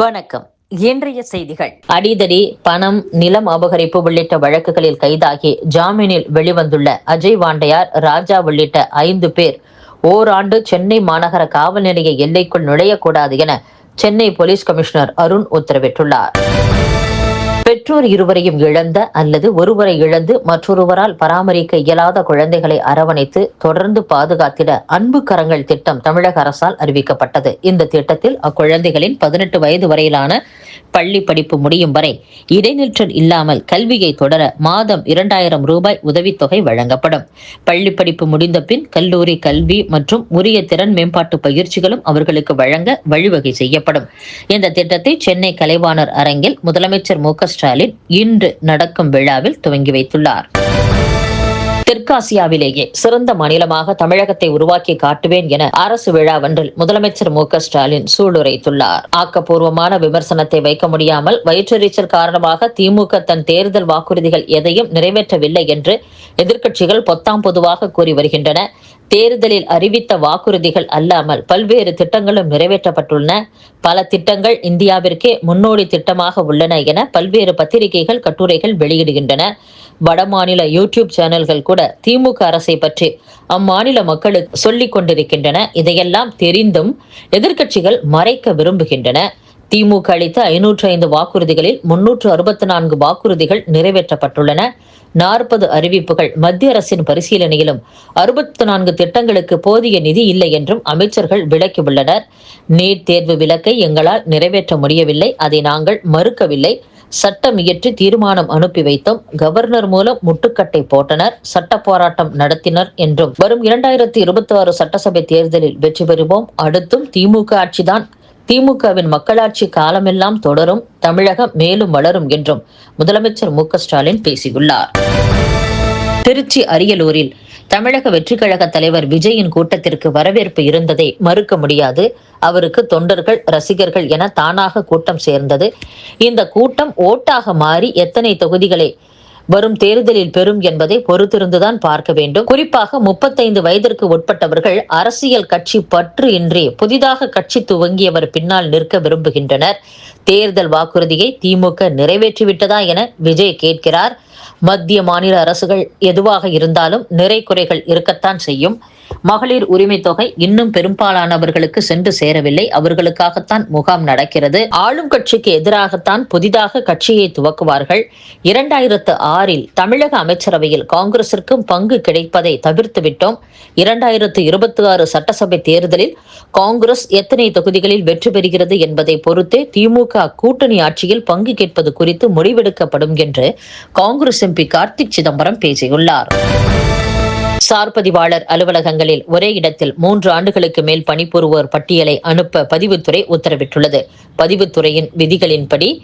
வணக்கம். இன்றைய செய்திகள். அடிதடி பணம் நிலம் அபகரிப்பு உள்ளிட்ட வழக்குகளில் கைதாகி ஜாமீனில் வெளிவந்துள்ள அஜய் வாண்டையார் ராஜா உள்ளிட்ட ஐந்து பேர் ஓராண்டு சென்னை மாநகர காவல் நிலைய எல்லைக்குள் நுழையக்கூடாது என சென்னை போலீஸ் கமிஷனர் அருண் உத்தரவிட்டுள்ளார். பெற்றோர் இருவரையும் இழந்த அல்லது ஒருவரை இழந்து மற்றொருவரால் பராமரிக்க இயலாத குழந்தைகளை அரவணைத்து தொடர்ந்து பாதுகாத்திட அன்பு கரங்கள் திட்டம் தமிழக அரசால் அறிவிக்கப்பட்டது. இந்த திட்டத்தில் அக்குழந்தைகளின் பதினெட்டு வயது வரையிலான பள்ளி படிப்பு முடியும் வரை இடைநிற்றல் இல்லாமல் கல்வியை தொடர மாதம் இரண்டாயிரம் ரூபாய் உதவித்தொகை வழங்கப்படும். பள்ளி படிப்பு முடிந்த பின் கல்லூரி கல்வி மற்றும் உரிய திறன் மேம்பாட்டு பயிற்சிகளும் அவர்களுக்கு வழங்க வழிவகை செய்யப்படும். இந்த திட்டத்தை சென்னை கலைவாணர் அரங்கில் முதலமைச்சர் மு ஸ்டாலின் இன்று நடக்கும் விழாவில் துவங்கி வைத்துள்ளார். தெற்காசியாவிலேயே சிறந்த மாநிலமாக தமிழகத்தை உருவாக்கி காட்டுவேன் என அரசு விழாவொன்றில் முதலமைச்சர் மு ஸ்டாலின் சூளுரைத்துள்ளார். ஆக்கப்பூர்வமான விமர்சனத்தை வைக்க முடியாமல் வயிற்றெரிச்சல் காரணமாக திமுக தன் தேர்தல் வாக்குறுதிகள் எதையும் நிறைவேற்றவில்லை என்று எதிர்க்கட்சிகள் பொத்தாம் பொதுவாக கூறி வருகின்றன. தேர்தலில் அறிவித்த வாக்குறுதிகள் அல்லாமல் பல்வேறு திட்டங்களும் நிறைவேற்றப்பட்டுள்ளன. பல திட்டங்கள் இந்தியாவிற்கே முன்னோடி திட்டமாக உள்ளன என பல்வேறு பத்திரிகைகள் கட்டுரைகள் வெளியிடுகின்றன. வடமாநில யூடியூப் சேனல்கள் கூட திமுக அரசை பற்றி அம்மாநில மக்களுக்கு சொல்லிக் கொண்டிருக்கின்றன. இதையெல்லாம் தெரிந்தும் எதிர்க்கட்சிகள் மறைக்க விரும்புகின்றன. திமுக அளித்த ஐநூற்று ஐந்து வாக்குறுதிகளில் முன்னூற்று அறுபத்தி நான்கு வாக்குறுதிகள் நிறைவேற்றப்பட்டுள்ளன. நாற்பது அறிவிப்புகள் மத்திய அரசின் பரிசீலனையிலும் அறுபத்தி நான்கு திட்டங்களுக்கு போதிய நிதி இல்லை என்றும் அமைச்சர்கள் விளக்கியுள்ளனர். நீட் தேர்வு விலக்கை எங்களால் நிறைவேற்ற முடியவில்லை. அதை நாங்கள் மறுக்கவில்லை. சட்டம் இயற்றி தீர்மானம் அனுப்பி வைத்தோம். கவர்னர் மூலம் முட்டுக்கட்டை போட்டனர். சட்ட போராட்டம் நடத்தினர் என்றும் வரும் இரண்டாயிரத்தி இருபத்தி ஆறு சட்டசபை தேர்தலில் வெற்றி பெறுவோம். அடுத்தும் திமுக ஆட்சிதான் திமுகவின் மக்களாட்சி காலமெல்லாம் தொடரும் தமிழகம் மேலும் வளரும் என்றும் முதலமைச்சர் மு ஸ்டாலின் பேசியுள்ளார். திருச்சி அரியலூரில் தமிழக வெற்றிக் கழக தலைவர் விஜயின் கூட்டத்திற்கு வரவேற்பு இருந்ததை மறுக்க முடியாது. அவருக்கு தொண்டர்கள் ரசிகர்கள் என தானாக கூட்டம் சேர்ந்தது. இந்த கூட்டம் ஓட்டாக மாறி எத்தனை தொகுதிகளை வரும் தேர்தலில் பெறும் என்பதை பொறுத்திருந்துதான் பார்க்க வேண்டும். குறிப்பாக முப்பத்தைந்து வயதிற்கு உட்பட்டவர்கள் அரசியல் கட்சி பற்று இன்றி புதிதாக கட்சி துவங்கியவர் பின்னால் நிற்க விரும்புகின்றனர். தேர்தல் வாக்குறுதியை திமுக நிறைவேற்றிவிட்டதா என விஜய் கேட்கிறார். மத்திய மாநில அரசுகள் எதுவாக இருந்தாலும் நிறை குறைகள் இருக்கத்தான் செய்யும். மகளிர் உரிமை தொகை இன்னும் பெரும்பாலானவர்களுக்கு சென்று சேரவில்லை. அவர்களுக்காகத்தான் முகாம் நடக்கிறது. ஆளும் கட்சிக்கு எதிராகத்தான் புதிதாக கட்சியை துவக்குவார்கள். இரண்டாயிரத்து ஆறில் தமிழக அமைச்சரவையில் காங்கிரசிற்கும் பங்கு கிடைப்பதை தவிர்த்து விட்டோம் இரண்டாயிரத்து இருபத்தி ஆறு சட்டசபை தேர்தலில் காங்கிரஸ் எத்தனை தொகுதிகளில் வெற்றி பெறுகிறது என்பதை பொறுத்தே திமுக கூட்டணி ஆட்சியில் பங்கு கேட்பது குறித்து முடிவெடுக்கப்படும் என்று காங்கிரஸ் எம்பி கார்த்திக் சிதம்பரம் பேசியுள்ளார். சார்பதிவாளர் அலுவலகங்களில் ஒரே இடத்தில் மூன்று ஆண்டுகளுக்கு மேல் பணிபுரிவோர் பட்டியலை அனுப்ப பதிவுத்துறை உத்தரவிட்டுள்ளது. பதிவுத்துறையின் விதிகளின்படி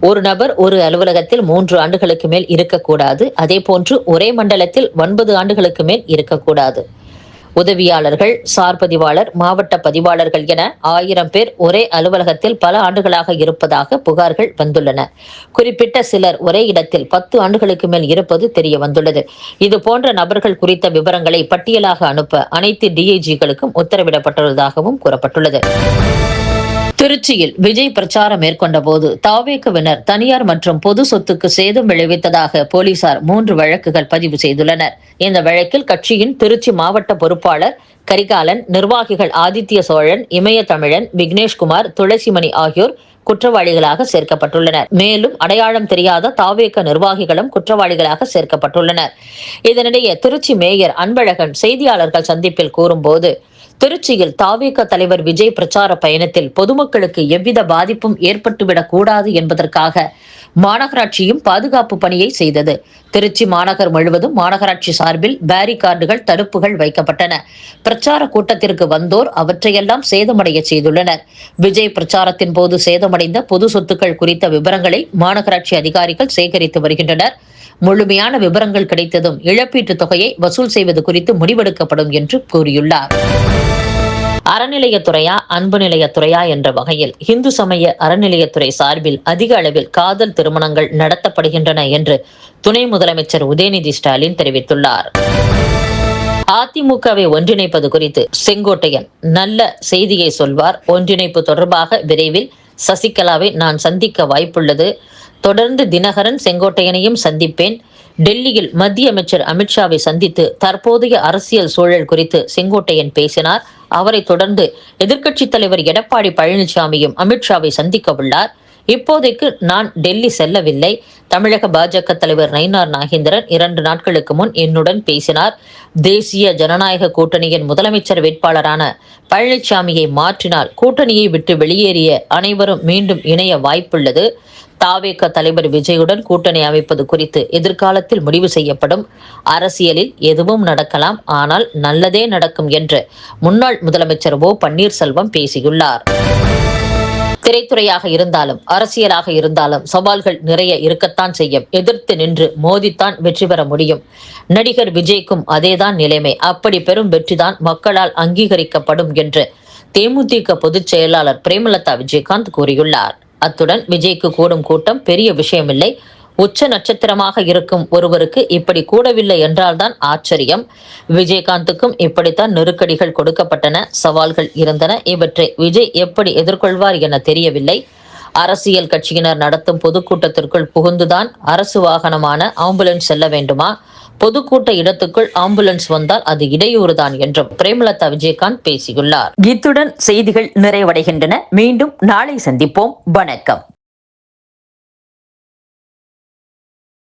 ஒரு நபர் ஒரு அலுவலகத்தில் மூன்று ஆண்டுகளுக்கு மேல் இருக்கக்கூடாது. அதேபோன்று ஒரே மண்டலத்தில் ஒன்பது ஆண்டுகளுக்கு மேல் இருக்கக்கூடாது. உதவியாளர்கள் சார் பதிவாளர் மாவட்ட பதிவாளர்கள் என ஆயிரம் பேர் ஒரே அலுவலகத்தில் பல ஆண்டுகளாக இருப்பதாக புகார்கள் வந்துள்ளன. குறிப்பிட்ட சிலர் ஒரே இடத்தில் பத்து ஆண்டுகளுக்கு மேல் இருப்பது தெரிய வந்துள்ளது. இது போன்ற நபர்கள் குறித்த விவரங்களை பட்டியலாக அனுப்ப அனைத்து டிஐஜிகளுக்கும் உத்தரவிடப்பட்டுள்ளதாகவும் கூறப்பட்டுள்ளது. திருச்சியில் விஜய் பிரச்சாரம் மேற்கொண்ட போது தாவேக்குவினர் தனியார் மற்றும் பொது சொத்துக்கு சேதம் விளைவித்ததாக போலீசார் மூன்று வழக்குகள் பதிவு செய்துள்ளனர். இந்த வழக்கில் கட்சியின் திருச்சி மாவட்ட பொறுப்பாளர் கரிகாலன் நிர்வாகிகள் ஆதித்ய சோழன் இமய தமிழன் விக்னேஷ்குமார் துளசிமணி ஆகியோர் குற்றவாளிகளாக சேர்க்கப்பட்டுள்ளனர். மேலும் அடையாளம் தெரியாத தாவேக்க நிர்வாகிகளும் குற்றவாளிகளாக சேர்க்கப்பட்டுள்ளனர். இதனிடையே திருச்சி மேயர் அன்பழகன் செய்தியாளர்கள் சந்திப்பில் கூறும்போது திருச்சியில் தாவேக தலைவர் விஜய் பிரச்சார பயணத்தில் பொதுமக்களுக்கு எவ்வித பாதிப்பும் ஏற்பட்டுவிடக் கூடாது என்பதற்காக மாநகராட்சியும் பாதுகாப்பு பணியை செய்தது. திருச்சி மாநகர் முழுவதும் மாநகராட்சி சார்பில் பேரிகார்டுகள் தடுப்புகள் வைக்கப்பட்டன. பிரச்சார கூட்டத்திற்கு வந்தோர் அவற்றையெல்லாம் சேதமடைய செய்துள்ளனர். விஜய் பிரச்சாரத்தின் போது சேதமடைந்த பொது சொத்துக்கள் குறித்த விவரங்களை மாநகராட்சி அதிகாரிகள் சேகரித்து வருகின்றனர். முழுமையான விவரங்கள் கிடைத்ததும் இழப்பீட்டுத் தொகையை வசூல் செய்வது குறித்து முடிவெடுக்கப்படும் என்று கூறியுள்ளார். அறநிலையத்துறையா அன்பு நிலையத்துறையா என்ற வகையில் இந்து சமய அறநிலையத்துறை சார்பில் அதிக அளவில் காதல் திருமணங்கள் நடத்தப்படுகின்றன என்று துணை முதலமைச்சர் உதயநிதி ஸ்டாலின் தெரிவித்துள்ளார். அதிமுகவை ஒன்றிணைப்பது குறித்து செங்கோட்டையன் நல்ல செய்தியை சொல்வார். ஒன்றிணைப்பு தொடர்பாக விரைவில் சசிகலாவை நான் சந்திக்க வாய்ப்புள்ளது. தொடர்ந்து தினகரன் செங்கோட்டையனையும் சந்திப்பேன். டெல்லியில் மத்திய அமைச்சர் அமித்ஷாவை சந்தித்து தற்போதைய அரசியல் சூழல் குறித்து செங்கோட்டையன் பேசினார். அவரை தொடர்ந்து எதிர்க்கட்சித் தலைவர் எடப்பாடி பழனிசாமியும் அமித்ஷாவை சந்திக்க உள்ளார் இப்போதைக்கு நான் டெல்லி செல்லவில்லை. தமிழக பாஜக தலைவர் நயினார் நாகேந்திரன் இரண்டு நாட்களுக்கு முன் என்னுடன் பேசினார். தேசிய ஜனநாயக கூட்டணியின் முதலமைச்சர் வேட்பாளரான பழனிசாமியை மாற்றினால் கூட்டணியை விட்டு வெளியேறிய அனைவரும் மீண்டும் இணைய வாய்ப்புள்ளது. தாவேக தலைவர் விஜயுடன் கூட்டணி அமைப்பது குறித்து எதிர்காலத்தில் முடிவு செய்யப்படும். அரசியலில் எதுவும் நடக்கலாம் ஆனால் நல்லதே நடக்கும் என்று முன்னாள் முதலமைச்சர் ஓ பன்னீர்செல்வம் பேசியுள்ளார். திரைத்துறையாக இருந்தாலும் அரசியலாக இருந்தாலும் சவால்கள் நிறைய இருக்கத்தான் செய்யும். எதிர்த்து நின்று மோதித்தான் வெற்றி பெற முடியும். நடிகர் விஜய்க்கும் அதேதான் நிலைமை. அப்படி பெரும் வெற்றிதான் மக்களால் அங்கீகரிக்கப்படும் என்று தேமுதிக பொதுச் செயலாளர் பிரேமலதா விஜயகாந்த் கூறியுள்ளார். அத்துடன் விஜய்க்கு கூடும் கூட்டம் பெரிய விஷயமில்லை. உச்ச நட்சத்திரமாக இருக்கும் ஒருவருக்கு இப்படி கூடவில்லை என்றால்தான் ஆச்சரியம். விஜயகாந்துக்கும் இப்படித்தான் நெருக்கடிகள் கொடுக்கப்பட்டன சவால்கள் இருந்தன. இவற்றை விஜய் எப்படி எதிர்கொள்வார் என தெரியவில்லை. அரசியல் கட்சியினர் நடத்தும் பொதுக்கூட்டத்திற்குள் புகுந்துதான் அரசு வாகனமான ஆம்புலன்ஸ் செல்ல வேண்டுமா? பொதுக்கூட்ட இடத்துக்குள் ஆம்புலன்ஸ் வந்தால் அது இடையூறுதான் என்றும் பிரேமலதா விஜயகாந்த் பேசியுள்ளார். இத்துடன் செய்திகள் நிறைவடைகின்றன. மீண்டும் நாளை சந்திப்போம். வணக்கம்.